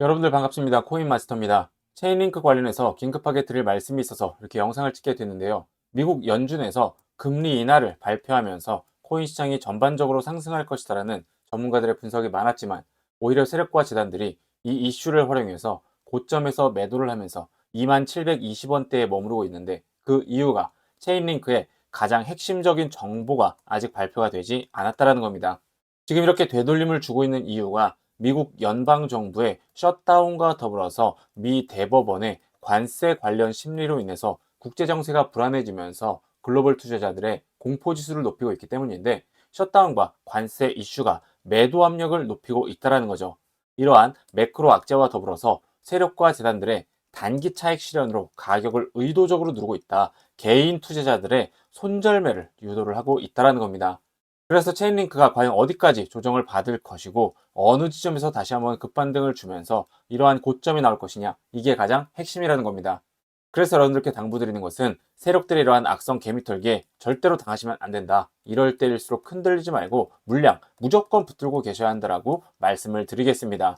여러분들 반갑습니다. 코인마스터입니다. 체인링크 관련해서 긴급하게 드릴 말씀이 있어서 이렇게 영상을 찍게 됐는데요. 미국 연준에서 금리 인하를 발표하면서 코인 시장이 전반적으로 상승할 것이다라는 전문가들의 분석이 많았지만 오히려 세력과 재단들이 이 이슈를 활용해서 고점에서 매도를 하면서 2720원대에 머무르고 있는데 그 이유가 체인링크의 가장 핵심적인 정보가 아직 발표가 되지 않았다라는 겁니다. 지금 이렇게 되돌림을 주고 있는 이유가 미국 연방 정부의 셧다운과 더불어서 미 대법원의 관세 관련 심리로 인해서 국제 정세가 불안해지면서 글로벌 투자자들의 공포 지수를 높이고 있기 때문인데 셧다운과 관세 이슈가 매도 압력을 높이고 있다는 거죠. 이러한 매크로 악재와 더불어서 세력과 재단들의 단기 차익 실현으로 가격을 의도적으로 누르고 있다. 개인 투자자들의 손절매를 유도를 하고 있다는 겁니다. 그래서 체인링크가 과연 어디까지 조정을 받을 것이고 어느 지점에서 다시 한번 급반등을 주면서 이러한 고점이 나올 것이냐 이게 가장 핵심이라는 겁니다. 그래서 여러분들께 당부드리는 것은 세력들의 이러한 악성 개미털기에 절대로 당하시면 안 된다. 이럴 때일수록 흔들리지 말고 물량 무조건 붙들고 계셔야 한다라고 말씀을 드리겠습니다.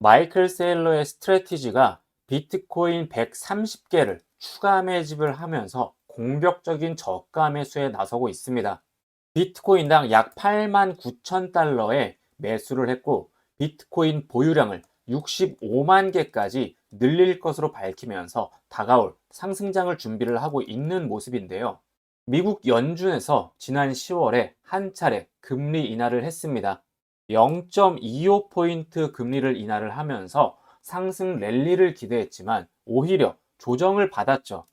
마이클 세일러의 스트레티지가 비트코인 130개를 추가 매집을 하면서 공격적인 저가 매수에 나서고 있습니다. 비트코인당 약 8만 9천 달러에 매수를 했고 비트코인 보유량을 65만 개까지 늘릴 것으로 밝히면서 다가올 상승장을 준비를 하고 있는 모습인데요. 미국 연준에서 지난 10월에 한 차례 금리 인하를 했습니다. 0.25포인트 금리를 인하를 하면서 상승 랠리를 기대했지만 오히려 조정을 받았죠.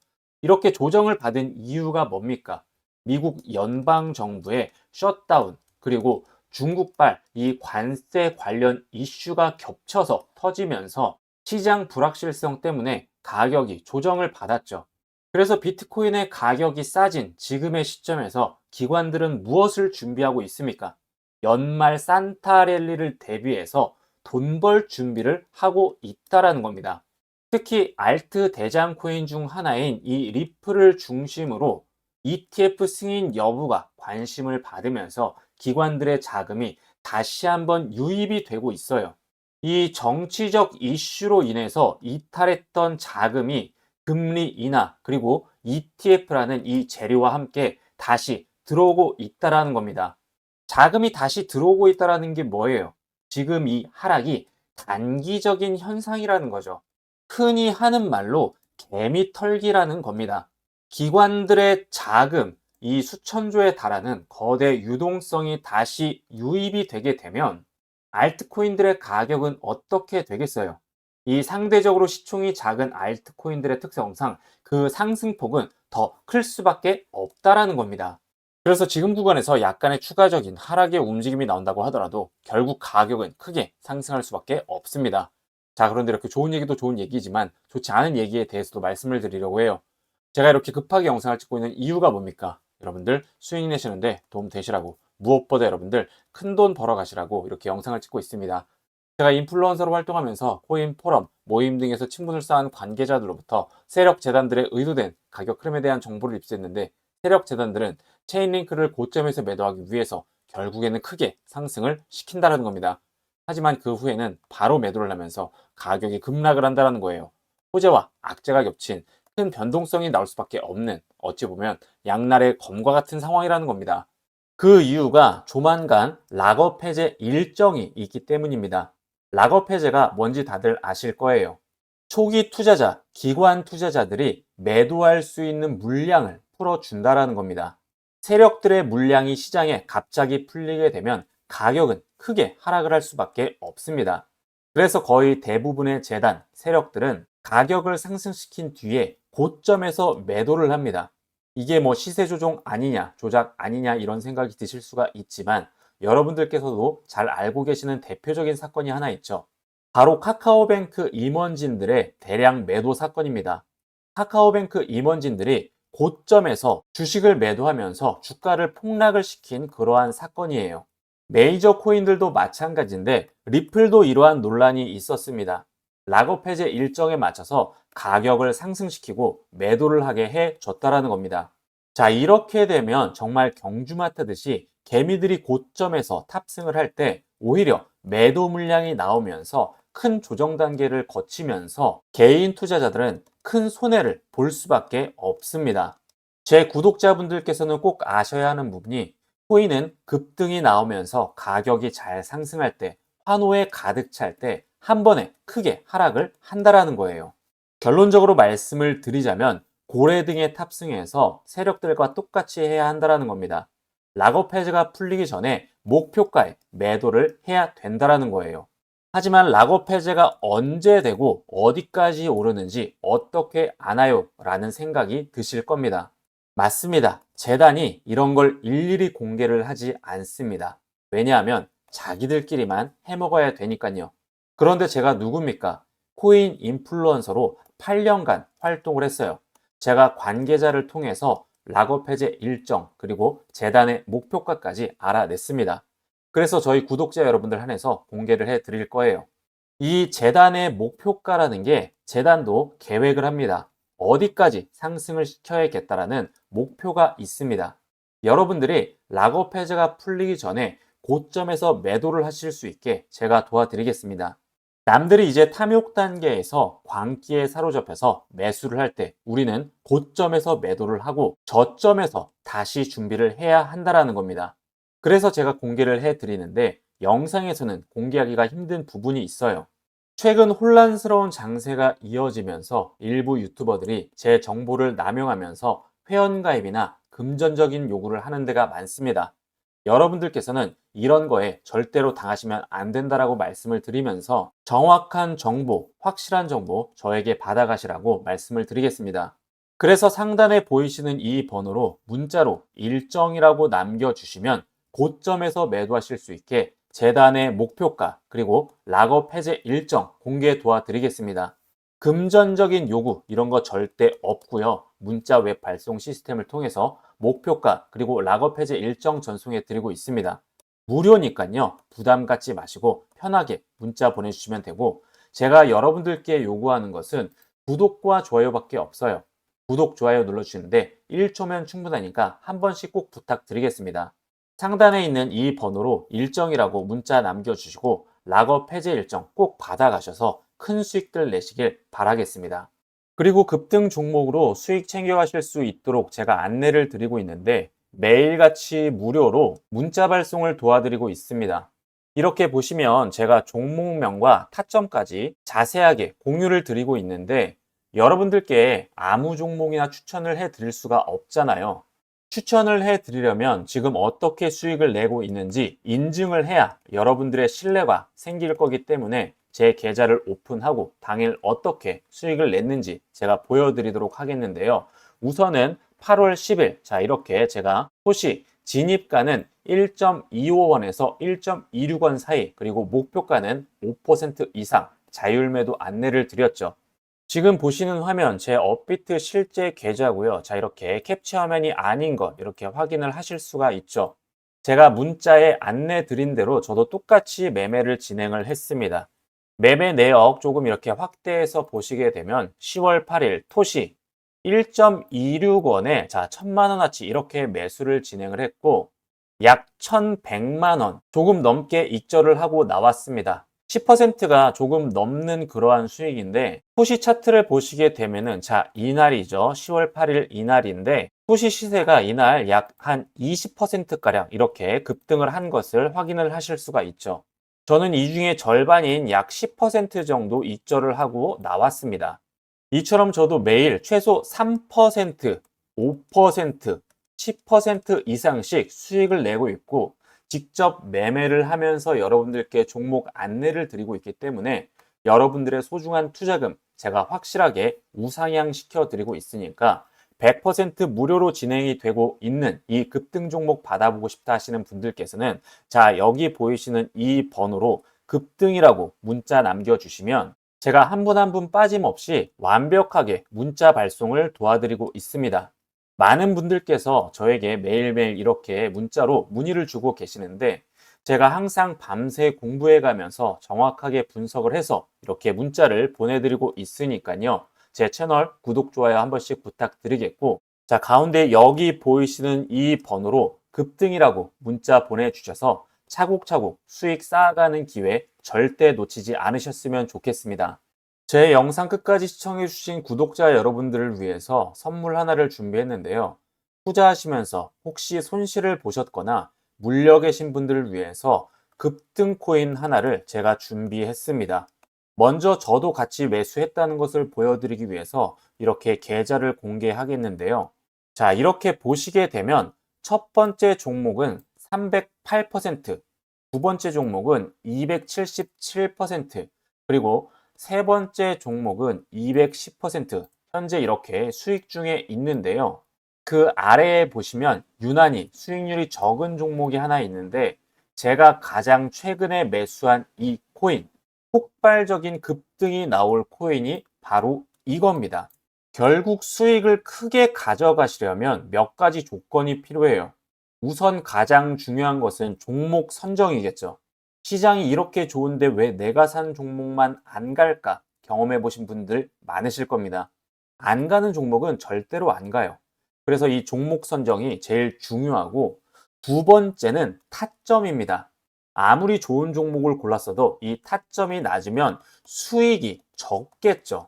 이렇게 조정을 받은 이유가 뭡니까? 미국 연방 정부의 셧다운 그리고 중국발 이 관세 관련 이슈가 겹쳐서 터지면서 시장 불확실성 때문에 가격이 조정을 받았죠. 그래서 비트코인의 가격이 싸진 지금의 시점에서 기관들은 무엇을 준비하고 있습니까? 연말 산타 랠리를 대비해서 돈 벌 준비를 하고 있다라는 겁니다. 특히 알트 대장 코인 중 하나인 이 리플을 중심으로 ETF 승인 여부가 관심을 받으면서 기관들의 자금이 다시 한번 유입이 되고 있어요. 이 정치적 이슈로 인해서 이탈했던 자금이 금리 인하 그리고 ETF라는 이 재료와 함께 다시 들어오고 있다라는 겁니다. 자금이 다시 들어오고 있다라는 게 뭐예요? 지금 이 하락이 단기적인 현상이라는 거죠. 흔히 하는 말로 개미 털기라는 겁니다. 기관들의 자금, 이 수천조에 달하는 거대 유동성이 다시 유입이 되게 되면 알트코인들의 가격은 어떻게 되겠어요? 이 상대적으로 시총이 작은 알트코인들의 특성상 그 상승폭은 더 클 수밖에 없다라는 겁니다. 그래서 지금 구간에서 약간의 추가적인 하락의 움직임이 나온다고 하더라도 결국 가격은 크게 상승할 수밖에 없습니다. 자, 그런데 이렇게 좋은 얘기도 좋은 얘기지만 좋지 않은 얘기에 대해서도 말씀을 드리려고 해요. 제가 이렇게 급하게 영상을 찍고 있는 이유가 뭡니까? 여러분들 수익 내시는데 도움 되시라고 무엇보다 여러분들 큰 돈 벌어 가시라고 이렇게 영상을 찍고 있습니다. 제가 인플루언서로 활동하면서 코인 포럼, 모임 등에서 친분을 쌓은 관계자들로부터 세력 재단들의 의도된 가격 흐름에 대한 정보를 입수했는데 세력 재단들은 체인 링크를 고점에서 매도하기 위해서 결국에는 크게 상승을 시킨다는 겁니다. 하지만 그 후에는 바로 매도를 하면서 가격이 급락을 한다는 거예요. 호재와 악재가 겹친 큰 변동성이 나올 수밖에 없는 어찌 보면 양날의 검과 같은 상황이라는 겁니다. 그 이유가 조만간 락업 해제 일정이 있기 때문입니다. 락업 해제가 뭔지 다들 아실 거예요. 초기 투자자, 기관 투자자들이 매도할 수 있는 물량을 풀어준다라는 겁니다. 세력들의 물량이 시장에 갑자기 풀리게 되면 가격은 크게 하락을 할 수밖에 없습니다. 그래서 거의 대부분의 재단, 세력들은 가격을 상승시킨 뒤에 고점에서 매도를 합니다. 이게 뭐 시세 조종 아니냐, 조작 아니냐 이런 생각이 드실 수가 있지만 여러분들께서도 잘 알고 계시는 대표적인 사건이 하나 있죠. 바로 카카오뱅크 임원진들의 대량 매도 사건입니다. 카카오뱅크 임원진들이 고점에서 주식을 매도하면서 주가를 폭락을 시킨 그러한 사건이에요. 메이저 코인들도 마찬가지인데 리플도 이러한 논란이 있었습니다. 락업 해제 일정에 맞춰서 가격을 상승시키고 매도를 하게 해 줬다라는 겁니다. 자, 이렇게 되면 정말 경주마타듯이 개미들이 고점에서 탑승을 할 때 오히려 매도 물량이 나오면서 큰 조정 단계를 거치면서 개인 투자자들은 큰 손해를 볼 수밖에 없습니다. 제 구독자분들께서는 꼭 아셔야 하는 부분이 코인은 급등이 나오면서 가격이 잘 상승할 때, 환호에 가득 찰 때 한 번에 크게 하락을 한다라는 거예요. 결론적으로 말씀을 드리자면 고래 등에 탑승해서 세력들과 똑같이 해야 한다라는 겁니다. 락업 해제가 풀리기 전에 목표가에 매도를 해야 된다라는 거예요. 하지만 락업 해제가 언제 되고 어디까지 오르는지 어떻게 아나요? 라는 생각이 드실 겁니다. 맞습니다. 재단이 이런 걸 일일이 공개를 하지 않습니다. 왜냐하면 자기들끼리만 해먹어야 되니까요. 그런데 제가 누굽니까? 코인 인플루언서로 8년간 활동을 했어요. 제가 관계자를 통해서 락업 해제 일정 그리고 재단의 목표가까지 알아냈습니다. 그래서 저희 구독자 여러분들 한해서 공개를 해 드릴 거예요. 이 재단의 목표가라는 게 재단도 계획을 합니다. 어디까지 상승을 시켜야겠다라는 목표가 있습니다. 여러분들이 락업 해제가 풀리기 전에 고점에서 매도를 하실 수 있게 제가 도와드리겠습니다. 남들이 이제 탐욕 단계에서 광기에 사로잡혀서 매수를 할 때 우리는 고점에서 매도를 하고 저점에서 다시 준비를 해야 한다라는 겁니다. 그래서 제가 공개를 해 드리는데 영상에서는 공개하기가 힘든 부분이 있어요. 최근 혼란스러운 장세가 이어지면서 일부 유튜버들이 제 정보를 남용하면서 회원가입이나 금전적인 요구를 하는 데가 많습니다. 여러분들께서는 이런 거에 절대로 당하시면 안 된다라고 말씀을 드리면서 정확한 정보, 확실한 정보 저에게 받아가시라고 말씀을 드리겠습니다. 그래서 상단에 보이시는 이 번호로 문자로 일정이라고 남겨주시면 고점에서 매도하실 수 있게 재단의 목표가 그리고 락업 해제 일정 공개 도와드리겠습니다. 금전적인 요구 이런 거 절대 없고요. 문자 웹 발송 시스템을 통해서 목표가 그리고 락업 해제 일정 전송해 드리고 있습니다. 무료니까요. 부담 갖지 마시고 편하게 문자 보내주시면 되고 제가 여러분들께 요구하는 것은 구독과 좋아요밖에 없어요. 구독, 좋아요 눌러주시는데 1초면 충분하니까 한 번씩 꼭 부탁드리겠습니다. 상단에 있는 이 번호로 일정이라고 문자 남겨주시고 락업 해제 일정 꼭 받아가셔서 큰 수익들 내시길 바라겠습니다. 그리고 급등 종목으로 수익 챙겨가실 수 있도록 제가 안내를 드리고 있는데 매일같이 무료로 문자 발송을 도와드리고 있습니다. 이렇게 보시면 제가 종목명과 타점까지 자세하게 공유를 드리고 있는데 여러분들께 아무 종목이나 추천을 해 드릴 수가 없잖아요. 추천을 해 드리려면 지금 어떻게 수익을 내고 있는지 인증을 해야 여러분들의 신뢰가 생길 거기 때문에 제 계좌를 오픈하고 당일 어떻게 수익을 냈는지 제가 보여드리도록 하겠는데요. 우선은 8월 10일 자 이렇게 제가 토시 진입가는 1.25원에서 1.26원 사이 그리고 목표가는 5% 이상 자율매도 안내를 드렸죠. 지금 보시는 화면 제 업비트 실제 계좌고요. 자 이렇게 캡처 화면이 아닌 것 이렇게 확인을 하실 수가 있죠. 제가 문자에 안내 드린 대로 저도 똑같이 매매를 진행을 했습니다. 매매 내역 조금 이렇게 확대해서 보시게 되면 10월 8일 토시 1.26원에 자, 천만 원어치 이렇게 매수를 진행을 했고 약 1,100만 원 조금 넘게 익절을 하고 나왔습니다. 10%가 조금 넘는 그러한 수익인데 토시 차트를 보시게 되면은 자 이날이죠 10월 8일 이날인데 토시 시세가 이날 약 한 20%가량 이렇게 급등을 한 것을 확인을 하실 수가 있죠 저는 이 중에 절반인 약 10% 정도 익절을 하고 나왔습니다. 이처럼 저도 매일 최소 3%, 5%, 10% 이상씩 수익을 내고 있고 직접 매매를 하면서 여러분들께 종목 안내를 드리고 있기 때문에 여러분들의 소중한 투자금 제가 확실하게 우상향 시켜 드리고 있으니까 100% 무료로 진행이 되고 있는 이 급등 종목 받아보고 싶다 하시는 분들께서는 자 여기 보이시는 이 번호로 급등이라고 문자 남겨주시면 제가 한 분 한 분 빠짐없이 완벽하게 문자 발송을 도와드리고 있습니다. 많은 분들께서 저에게 매일매일 이렇게 문자로 문의를 주고 계시는데 제가 항상 밤새 공부해 가면서 정확하게 분석을 해서 이렇게 문자를 보내드리고 있으니까요. 제 채널 구독, 좋아요 한 번씩 부탁드리겠고 자 가운데 여기 보이시는 이 번호로 급등이라고 문자 보내주셔서 차곡차곡 수익 쌓아가는 기회 절대 놓치지 않으셨으면 좋겠습니다. 제 영상 끝까지 시청해주신 구독자 여러분들을 위해서 선물 하나를 준비했는데요. 투자하시면서 혹시 손실을 보셨거나 물려 계신 분들을 위해서 급등 코인 하나를 제가 준비했습니다. 먼저 저도 같이 매수했다는 것을 보여드리기 위해서 이렇게 계좌를 공개하겠는데요. 자, 이렇게 보시게 되면 첫 번째 종목은 308%, 두 번째 종목은 277%, 그리고 세 번째 종목은 210%, 현재 이렇게 수익 중에 있는데요. 그 아래에 보시면 유난히 수익률이 적은 종목이 하나 있는데 제가 가장 최근에 매수한 이 코인, 폭발적인 급등이 나올 코인이 바로 이겁니다. 결국 수익을 크게 가져가시려면 몇 가지 조건이 필요해요. 우선 가장 중요한 것은 종목 선정이겠죠. 시장이 이렇게 좋은데 왜 내가 산 종목만 안 갈까 경험해 보신 분들 많으실 겁니다. 안 가는 종목은 절대로 안 가요. 그래서 이 종목 선정이 제일 중요하고 두 번째는 타점입니다. 아무리 좋은 종목을 골랐어도 이 타점이 낮으면 수익이 적겠죠.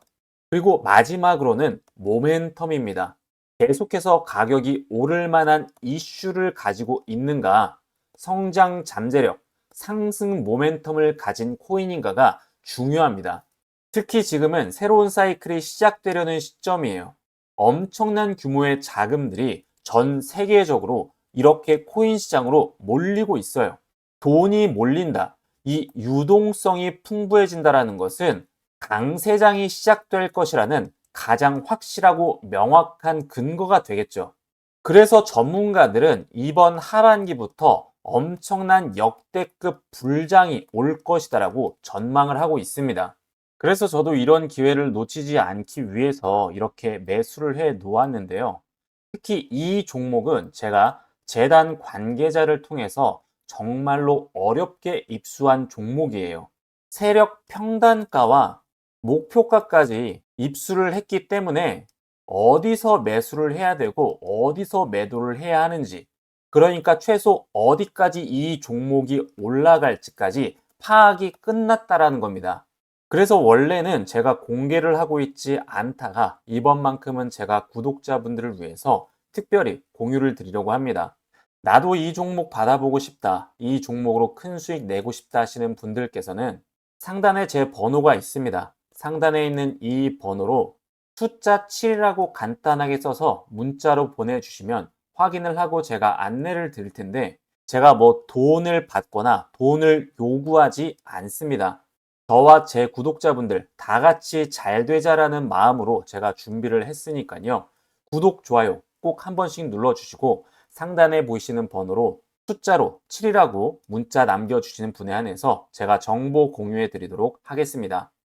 그리고 마지막으로는 모멘텀입니다. 계속해서 가격이 오를 만한 이슈를 가지고 있는가, 성장 잠재력, 상승 모멘텀을 가진 코인인가가 중요합니다. 특히 지금은 새로운 사이클이 시작되려는 시점이에요. 엄청난 규모의 자금들이 전 세계적으로 이렇게 코인 시장으로 몰리고 있어요. 돈이 몰린다. 이 유동성이 풍부해진다라는 것은 강세장이 시작될 것이라는 가장 확실하고 명확한 근거가 되겠죠. 그래서 전문가들은 이번 하반기부터 엄청난 역대급 불장이 올 것이다라고 전망을 하고 있습니다. 그래서 저도 이런 기회를 놓치지 않기 위해서 이렇게 매수를 해 놓았는데요. 특히 이 종목은 제가 재단 관계자를 통해서 정말로 어렵게 입수한 종목이에요. 세력 평단가와 목표가까지 입수를 했기 때문에 어디서 매수를 해야 되고 어디서 매도를 해야 하는지 그러니까 최소 어디까지 이 종목이 올라갈지까지 파악이 끝났다라는 겁니다. 그래서 원래는 제가 공개를 하고 있지 않다가 이번만큼은 제가 구독자분들을 위해서 특별히 공유를 드리려고 합니다. 나도 이 종목 받아보고 싶다. 이 종목으로 큰 수익 내고 싶다 하시는 분들께서는 상단에 제 번호가 있습니다. 상단에 있는 이 번호로 숫자 7이라고 간단하게 써서 문자로 보내주시면 확인을 하고 제가 안내를 드릴 텐데 제가 뭐 돈을 받거나 돈을 요구하지 않습니다. 저와 제 구독자분들 다 같이 잘 되자라는 마음으로 제가 준비를 했으니까요. 구독, 좋아요 꼭 한 번씩 눌러주시고 상단에 보이시는 번호로 숫자로 7이라고 문자 남겨주시는 분에 한해서 제가 정보 공유해 드리도록 하겠습니다.